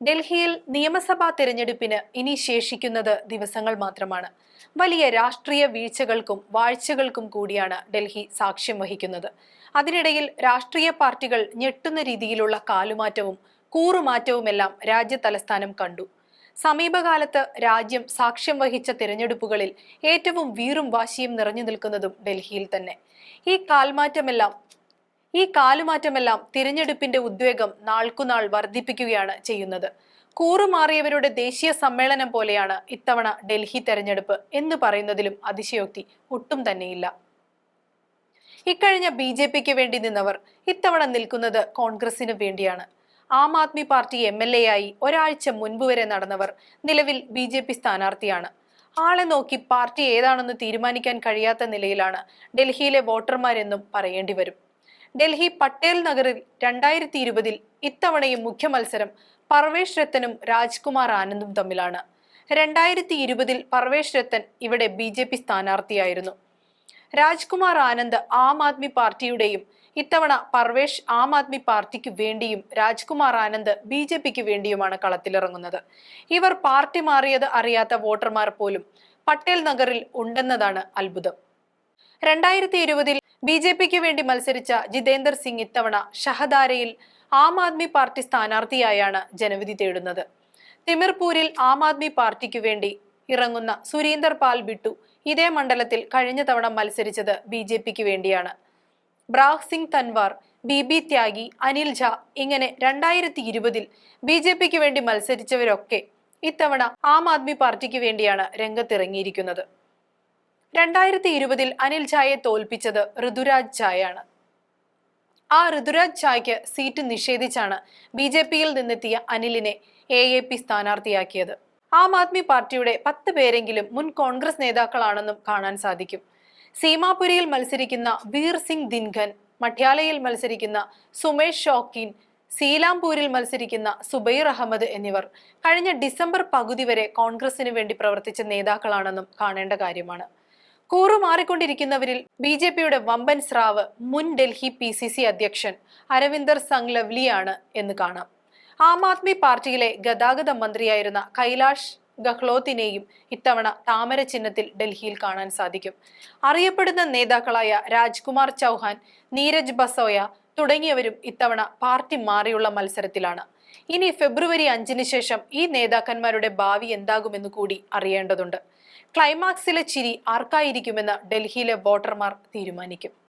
ഡൽഹിയിൽ നിയമസഭാ തെരഞ്ഞെടുപ്പിന് ഇനി ശേഷിക്കുന്നത് ദിവസങ്ങൾ മാത്രമാണ്. വലിയ രാഷ്ട്രീയ വീഴ്ചകൾക്കും വാഴ്ചകൾക്കും കൂടിയാണ് ഡൽഹി സാക്ഷ്യം വഹിക്കുന്നത്. അതിനിടയിൽ രാഷ്ട്രീയ പാർട്ടികൾ ഞെട്ടുന്ന രീതിയിലുള്ള കാലുമാറ്റവും കൂറുമാറ്റവുമെല്ലാം രാജ്യ തലസ്ഥാനം കണ്ടു. സമീപകാലത്ത് രാജ്യം സാക്ഷ്യം വഹിച്ച തിരഞ്ഞെടുപ്പുകളിൽ ഏറ്റവും വീറും വാശിയും നിറഞ്ഞു നിൽക്കുന്നതും ഡൽഹിയിൽ തന്നെ. ഈ കാൽമാറ്റമെല്ലാം ഈ കാലുമാറ്റമെല്ലാം തിരഞ്ഞെടുപ്പിന്റെ ഉദ്വേഗം നാൾക്കുനാൾ വർദ്ധിപ്പിക്കുകയാണ് ചെയ്യുന്നത്. കൂറുമാറിയവരുടെ ദേശീയ സമ്മേളനം പോലെയാണ് ഇത്തവണ ഡൽഹി തെരഞ്ഞെടുപ്പ് എന്ന് പറയുന്നതിലും അതിശയോക്തി ഒട്ടും തന്നെയില്ല. ഇക്കഴിഞ്ഞ ബി ജെ പിക്ക് വേണ്ടി നിന്നവർ ഇത്തവണ നിൽക്കുന്നത് കോൺഗ്രസിന് വേണ്ടിയാണ്. Aam Aadmi party M L A ആയി ഒരാഴ്ച മുൻപ് വരെ നടന്നവർ നിലവിൽ ബി ജെ പി സ്ഥാനാർത്ഥിയാണ്. ആളെ നോക്കി പാർട്ടി ഏതാണെന്ന് തീരുമാനിക്കാൻ കഴിയാത്ത നിലയിലാണ് ഡൽഹിയിലെ വോട്ടർമാരെന്നും പറയേണ്ടി വരും. ഡൽഹി പട്ടേൽ നഗറിൽ രണ്ടായിരത്തി ഇരുപതിൽ ഇത്തവണയും മുഖ്യ മത്സരം പർവേഷ് രത്തനും രാജ്കുമാർ ആനന്ദും തമ്മിലാണ്. രണ്ടായിരത്തി ഇരുപതിൽ പർവേഷ് രത്തൻ ഇവിടെ ബി ജെ പി സ്ഥാനാർത്ഥിയായിരുന്നു. രാജ്കുമാർ ആനന്ദ് ആം ആദ്മി പാർട്ടിയുടെയും ഇത്തവണ പർവേഷ് ആം ആദ്മി പാർട്ടിക്ക് വേണ്ടിയും രാജ്കുമാർ ആനന്ദ് ബി ജെ പിക്ക് വേണ്ടിയുമാണ് കളത്തിലിറങ്ങുന്നത്. ഇവർ പാർട്ടി മാറിയത് അറിയാത്ത വോട്ടർമാർ പോലും പട്ടേൽ നഗറിൽ ഉണ്ടെന്നതാണ് അത്ഭുതം. രണ്ടായിരത്തി ഇരുപതിൽ ബി ജെ പിക്ക് വേണ്ടി മത്സരിച്ച ജിതേന്ദർ സിംഗ് ഇത്തവണ ഷഹദാരയിൽ ആം ആദ്മി പാർട്ടി സ്ഥാനാർത്ഥിയായാണ് ജനവിധി തേടുന്നത്. തിമിർപൂരിൽ ആം ആദ്മി പാർട്ടിക്ക് വേണ്ടി ഇറങ്ങുന്ന സുരീന്ദർ പാൽ ബിട്ടു ഇതേ മണ്ഡലത്തിൽ കഴിഞ്ഞ തവണ മത്സരിച്ചത് ബി ജെ പിക്ക് വേണ്ടിയാണ്. ബ്രാഹ് സിംഗ് തൻവാർ ബി ബി ത്യാഗി അനിൽ ഝാ ഇങ്ങനെ രണ്ടായിരത്തി ഇരുപതിൽ ബി ജെ പിക്ക് വേണ്ടി മത്സരിച്ചവരൊക്കെ ഇത്തവണ ആം ആദ്മി പാർട്ടിക്ക് വേണ്ടിയാണ് രംഗത്തിറങ്ങിയിരിക്കുന്നത്. രണ്ടായിരത്തി ഇരുപതിൽ അനിൽ ഝായെ തോൽപ്പിച്ചത് ഋതുരാജ് ഝായാണ് ആ ഋതുരാജ് ഝായ്ക്ക് സീറ്റ് നിഷേധിച്ചാണ് ബി ജെ പിയിൽ നിന്നെത്തിയ അനിലിനെ എ എ പി സ്ഥാനാർത്ഥിയാക്കിയത്. ആം ആദ്മി പാർട്ടിയുടെ പത്ത് പേരെങ്കിലും മുൻ കോൺഗ്രസ് നേതാക്കളാണെന്നും കാണാൻ സാധിക്കും. സീമാപുരിയിൽ മത്സരിക്കുന്ന വീർ സിംഗ് ദിൻഖൻ മഠ്യാലയിൽ മത്സരിക്കുന്ന സുമേഷ് ഷോക്കീൻ സീലാംപൂരിൽ മത്സരിക്കുന്ന സുബൈർ അഹമ്മദ് എന്നിവർ കഴിഞ്ഞ ഡിസംബർ പകുതി വരെ കോൺഗ്രസിന് വേണ്ടി പ്രവർത്തിച്ച നേതാക്കളാണെന്നും കാണേണ്ട കാര്യമാണ്. കൂറുമാറിക്കൊണ്ടിരിക്കുന്നവരിൽ ബി ജെ പിയുടെ വമ്പൻ സ്രാവ് മുൻ ഡൽഹി പി സി സി അധ്യക്ഷൻ അരവിന്ദർ സംഗ് ലവ്ലിയാണ് എന്ന് കാണാം. ആം ആദ്മി പാർട്ടിയിലെ ഗതാഗത മന്ത്രിയായിരുന്ന കൈലാഷ് ഗഹ്ലോത്തിനെയും ഇത്തവണ താമര ചിഹ്നത്തിൽ ഡൽഹിയിൽ കാണാൻ സാധിക്കും. അറിയപ്പെടുന്ന നേതാക്കളായ രാജ്കുമാർ ചൗഹാൻ നീരജ് ബസോയ തുടങ്ങിയവരും ഇത്തവണ പാർട്ടി മാറിയുള്ള മത്സരത്തിലാണ്. ഇനി ഫെബ്രുവരി അഞ്ചിന് ശേഷം ഈ നേതാക്കന്മാരുടെ ഭാവി എന്താകുമെന്ന് കൂടി അറിയേണ്ടതുണ്ട്. ക്ലൈമാക്സിലെ ചിരി ആർക്കായിരിക്കുമെന്ന് ഡൽഹിയിലെ വോട്ടർമാർ തീരുമാനിക്കും.